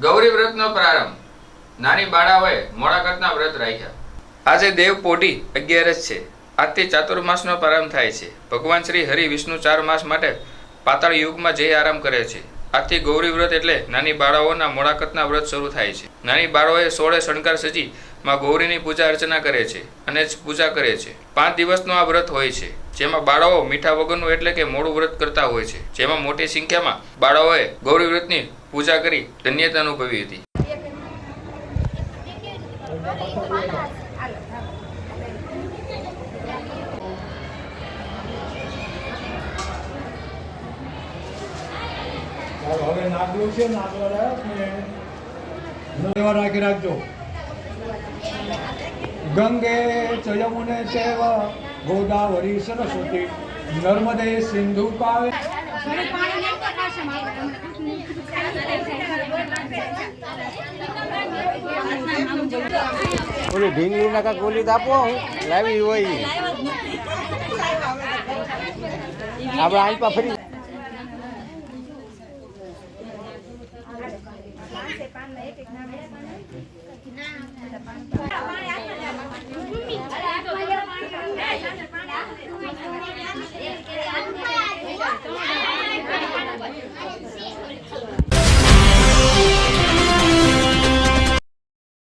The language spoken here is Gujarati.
ગૌરી વ્રતનો પ્રારંભ. નાની બાળાઓએ મોડાકતના વ્રત રાખ્યા. આજે દેવ પોઢી અગિયારસ છે. આજથી ચાતુર્માસનો પ્રારંભ થાય છે. ભગવાન શ્રી હરિ વિષ્ણુ ચાર માસ માટે પાતાળ યુગમાં જઈ આરામ કરે છે. આજથી ગૌરી વ્રત એટલે નાની બાળાઓના મોડાકતના વ્રત શરૂ થાય છે. નાની બાળાઓએ સોળે શણગાર સજી માં ગૌરીની પૂજા અર્ચના કરે છે અને પૂજા કરે છે. પાંચ દિવસનો આ વ્રત હોય છે. જેમાં બાળાઓ મીઠા વગરનું એટલે કે મોડું વ્રત કરતા હોય છે. જેમાં મોટી સંખ્યામાં બાળાઓએ ગૌરી વ્રતની પૂજા કરી ધન્યતા અનુભવી હતી. રાખી રાખજો. ગંગે ચયમુને યમુને ચૈવ ગોદાવરી સરસ્વતી નર્મદે સિંધુ કાવે ઓલી ઢીંગલી ના કાંઈક ઓલી તો આપો હું લાવી હોય ઈ. આપણે આઈ પા ફરી પાણી